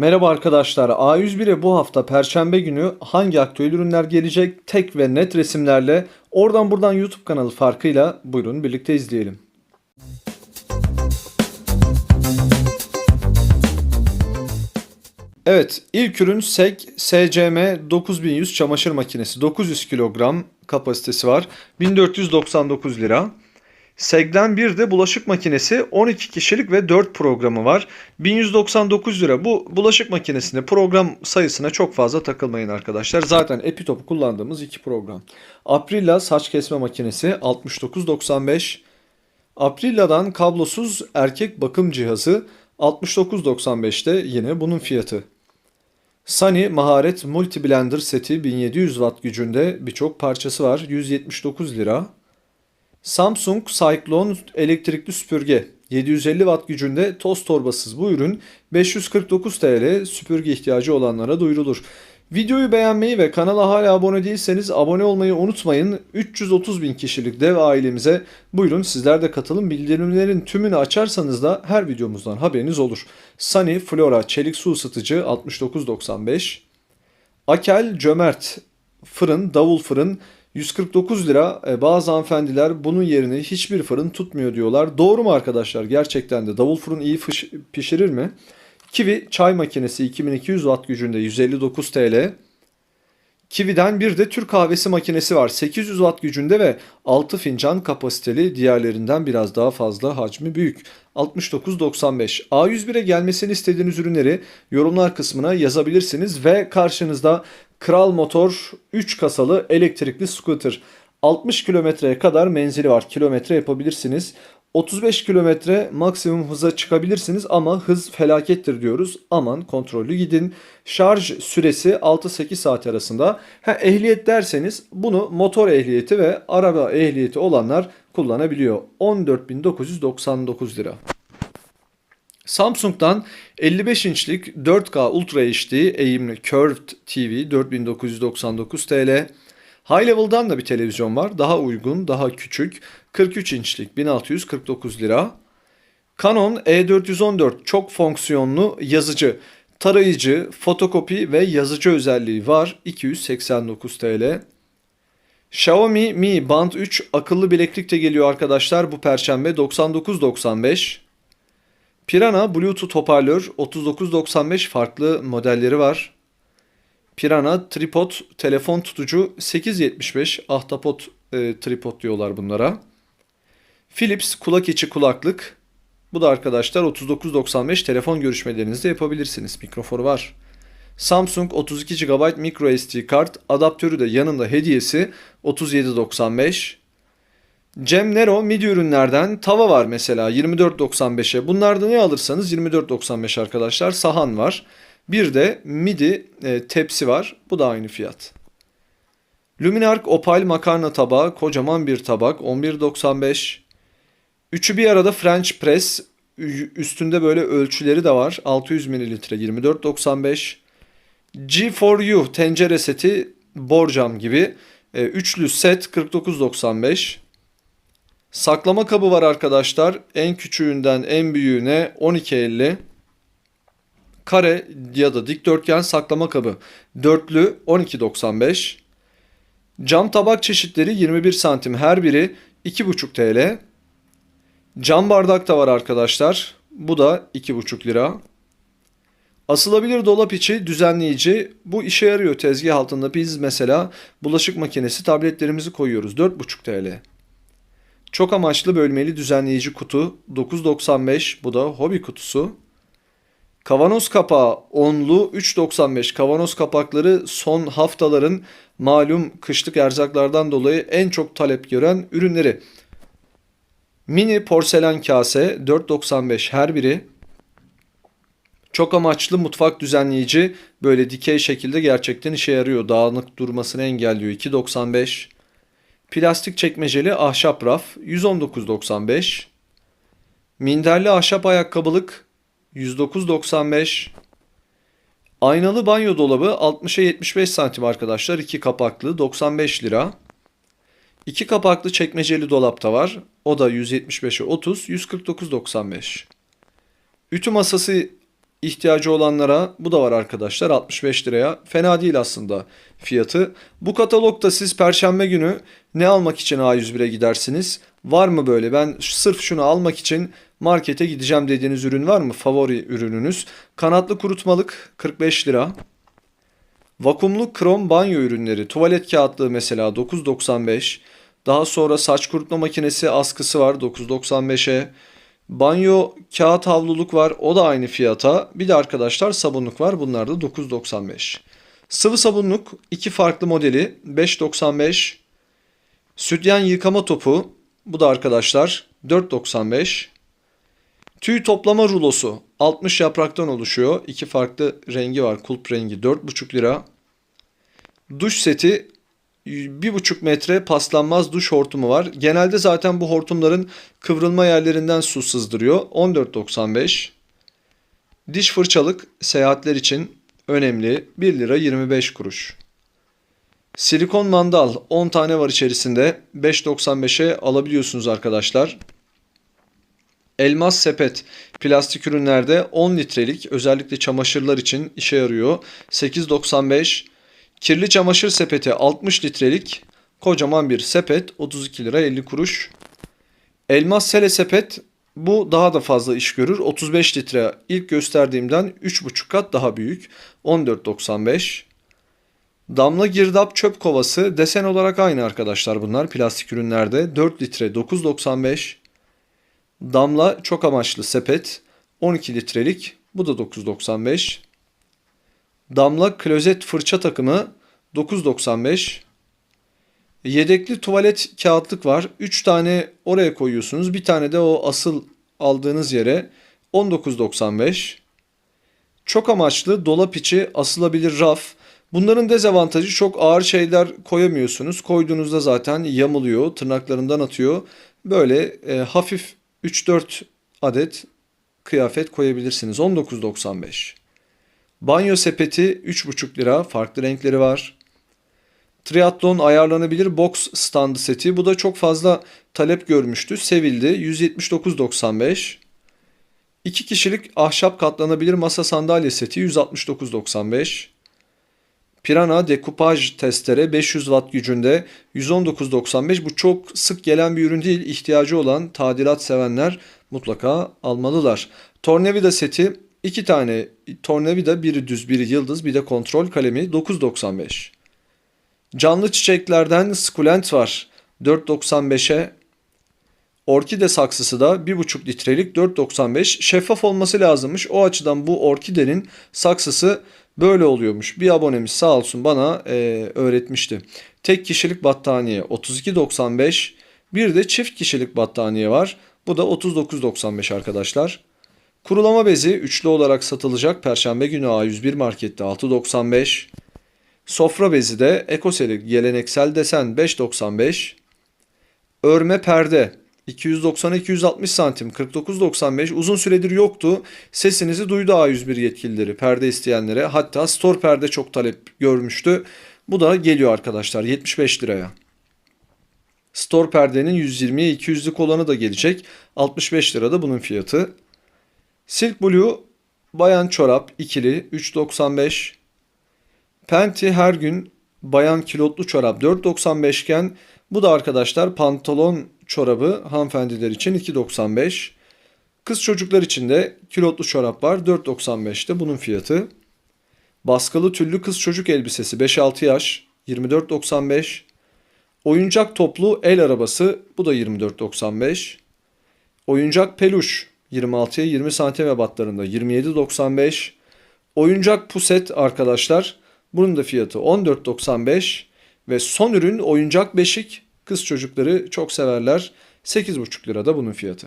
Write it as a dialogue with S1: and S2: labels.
S1: Merhaba arkadaşlar. A101'e bu hafta Perşembe günü hangi aktüel ürünler gelecek tek ve net resimlerle oradan buradan YouTube kanalı farkıyla buyurun birlikte izleyelim. Evet ilk ürün SEG SCM 9100 çamaşır makinesi 900 kilogram kapasitesi var 1499 lira. Seg'den bir de bulaşık makinesi 12 kişilik ve 4 programı var. 1199 lira. Bu bulaşık makinesinde program sayısına çok fazla takılmayın arkadaşlar. Zaten Epitop kullandığımız iki program. Aprilla saç kesme makinesi 69.95. Aprilla'dan kablosuz erkek bakım cihazı 69.95'te yine bunun fiyatı. Sunny Maharet Multi Blender seti 1700 watt gücünde birçok parçası var 179 lira. Samsung Cyclone elektrikli süpürge 750 watt gücünde toz torbasız bu ürün 549 TL süpürge ihtiyacı olanlara duyurulur. Videoyu beğenmeyi ve kanala hala abone değilseniz abone olmayı unutmayın. 330 bin kişilik dev ailemize buyurun sizler de katılın. Bildirimlerin tümünü açarsanız da her videomuzdan haberiniz olur. Sunny Flora çelik su ısıtıcı 69.95 Akel Cömert fırın, davul fırın 149 lira. E, bazı hanımefendiler bunun yerine hiçbir fırın tutmuyor diyorlar. Doğru mu arkadaşlar? Gerçekten de davul fırın iyi fış- pişirir mi? Kiwi çay makinesi 2200 watt gücünde 159 TL. Kiwi'den bir de Türk kahvesi makinesi var. 800 watt gücünde ve 6 fincan kapasiteli diğerlerinden biraz daha fazla hacmi büyük. 69.95. A101'e gelmesini istediğiniz ürünleri yorumlar kısmına yazabilirsiniz ve karşınızda Kral Motor 3 kasalı elektrikli scooter. 60 kilometreye kadar menzili var. Kilometre yapabilirsiniz. 35 kilometre maksimum hıza çıkabilirsiniz ama hız felakettir diyoruz. Aman kontrollü gidin. Şarj süresi 6-8 saat arasında. Ha, ehliyet derseniz bunu motor ehliyeti ve araba ehliyeti olanlar kullanabiliyor. 14.999 lira. Samsung'dan 55 inçlik 4K Ultra HD eğimli Curved TV 4999 TL. High Level'dan da bir televizyon var. Daha uygun, daha küçük. 43 inçlik 1649 lira. Canon E414 çok fonksiyonlu yazıcı, tarayıcı, fotokopi ve yazıcı özelliği var. 289 TL. Xiaomi Mi Band 3 akıllı bileklik de geliyor arkadaşlar bu perşembe 99.95. Pirana Bluetooth hoparlör 39.95 farklı modelleri var. Pirana tripod telefon tutucu 8.75 ahtapot e, tripod diyorlar bunlara. Philips kulak içi kulaklık. Bu da arkadaşlar 39.95 telefon görüşmelerinizde yapabilirsiniz. Mikrofonu var. Samsung 32 GB micro SD kart adaptörü de yanında hediyesi 37.95. Cem Nero midi ürünlerden tava var mesela 24.95'e. Bunlarda ne alırsanız 24.95 arkadaşlar. Sahan var. Bir de midi e, tepsi var. Bu da aynı fiyat. Luminark Opal makarna tabağı kocaman bir tabak 11.95. Üçü bir arada French press üstünde böyle ölçüleri de var. 600 ml 24.95. G4U tencere seti borcam gibi. E, üçlü set 49.95. Saklama kabı var arkadaşlar. En küçüğünden en büyüğüne 12.50. Kare ya da dikdörtgen saklama kabı. Dörtlü 12.95. Cam tabak çeşitleri 21 santim her biri 2,5 TL. Cam bardak da var arkadaşlar. Bu da 2,5 lira. Asılabilir dolap içi düzenleyici bu işe yarıyor tezgah altında biz mesela bulaşık makinesi tabletlerimizi koyuyoruz 4,5 TL. Çok amaçlı bölmeli düzenleyici kutu 9.95 bu da hobi kutusu. Kavanoz kapağı onlu 3.95 kavanoz kapakları son haftaların malum kışlık erzaklardan dolayı en çok talep gören ürünleri. Mini porselen kase 4.95 her biri. Çok amaçlı mutfak düzenleyici böyle dikey şekilde gerçekten işe yarıyor. Dağınık durmasını engelliyor 2.95. Plastik çekmeceli ahşap raf 119.95. Minderli ahşap ayakkabılık 109.95. Aynalı banyo dolabı 60'a 75 santim arkadaşlar. 2 kapaklı 95 lira. 2 kapaklı çekmeceli dolapta var. O da 175'e 30 149.95. Ütü masası ihtiyacı olanlara bu da var arkadaşlar 65 liraya. Fena değil aslında fiyatı. Bu katalogda siz perşembe günü ne almak için A101'e gidersiniz? Var mı böyle ben sırf şunu almak için markete gideceğim dediğiniz ürün var mı? Favori ürününüz. Kanatlı kurutmalık 45 lira. Vakumlu krom banyo ürünleri. Tuvalet kağıtlığı mesela 9.95. Daha sonra saç kurutma makinesi askısı var 9.95'e. Banyo kağıt havluluk var. O da aynı fiyata. Bir de arkadaşlar sabunluk var. Bunlar da 9.95. Sıvı sabunluk iki farklı modeli 5.95. Sütyen yıkama topu bu da arkadaşlar 4.95. Tüy toplama rulosu 60 yapraktan oluşuyor. İki farklı rengi var. Kulp rengi 4,5 lira. Duş seti 1,5 metre paslanmaz duş hortumu var. Genelde zaten bu hortumların kıvrılma yerlerinden su sızdırıyor. 14.95. Diş fırçalık seyahatler için önemli. 1 lira 25 kuruş. Silikon mandal 10 tane var içerisinde. 5.95'e alabiliyorsunuz arkadaşlar. Elmas sepet plastik ürünlerde 10 litrelik özellikle çamaşırlar için işe yarıyor. 8.95 Kirli çamaşır sepeti 60 litrelik kocaman bir sepet 32 lira 50 kuruş. Elmas sele sepet bu daha da fazla iş görür. 35 litre ilk gösterdiğimden 3,5 kat daha büyük 14.95. Damla girdap çöp kovası desen olarak aynı arkadaşlar bunlar plastik ürünlerde 4 litre 9.95. Damla çok amaçlı sepet 12 litrelik bu da 9.95. Damla klozet fırça takımı 9.95. Yedekli tuvalet kağıtlık var. 3 tane oraya koyuyorsunuz. Bir tane de o asıl aldığınız yere 19.95. Çok amaçlı dolap içi asılabilir raf. Bunların dezavantajı çok ağır şeyler koyamıyorsunuz. Koyduğunuzda zaten yamuluyor, tırnaklarından atıyor. Böyle e, hafif 3-4 adet kıyafet koyabilirsiniz. 19.95. Banyo sepeti 3,5 lira. Farklı renkleri var. Triathlon ayarlanabilir box standı seti. Bu da çok fazla talep görmüştü. Sevildi. 179.95. 2 kişilik ahşap katlanabilir masa sandalye seti 169.95. Pirana dekupaj testere 500 watt gücünde 119.95. Bu çok sık gelen bir ürün değil. İhtiyacı olan tadilat sevenler mutlaka almalılar. Tornavida seti 2 tane tornavida biri düz biri yıldız bir de kontrol kalemi 9.95. Canlı çiçeklerden skulent var 4.95'e. Orkide saksısı da 1.5 litrelik 4.95 şeffaf olması lazımmış. O açıdan bu orkidenin saksısı böyle oluyormuş. Bir abonemiz sağ olsun bana e, öğretmişti. Tek kişilik battaniye 32.95 bir de çift kişilik battaniye var. Bu da 39.95 arkadaşlar. Kurulama bezi üçlü olarak satılacak Perşembe günü A101 markette 6.95. Sofra bezi de Ekoseli geleneksel desen 5.95. Örme perde 290-260 santim 49.95 uzun süredir yoktu. Sesinizi duydu A101 yetkilileri perde isteyenlere. Hatta store perde çok talep görmüştü. Bu da geliyor arkadaşlar 75 liraya. Store perdenin 120'ye 200'lük olanı da gelecek. 65 lira da bunun fiyatı. Silk Blue bayan çorap ikili 3.95. Penti her gün bayan kilotlu çorap 4.95 iken bu da arkadaşlar pantolon çorabı hanımefendiler için 2.95. Kız çocuklar için de kilotlu çorap var 4.95'te bunun fiyatı. Baskılı tüllü kız çocuk elbisesi 5-6 yaş 24.95. Oyuncak toplu el arabası bu da 24.95. Oyuncak peluş 26'ya 20 santim ebatlarında 27.95. Oyuncak puset arkadaşlar. Bunun da fiyatı 14.95 ve son ürün oyuncak beşik. Kız çocukları çok severler. 8,5 lirada bunun fiyatı.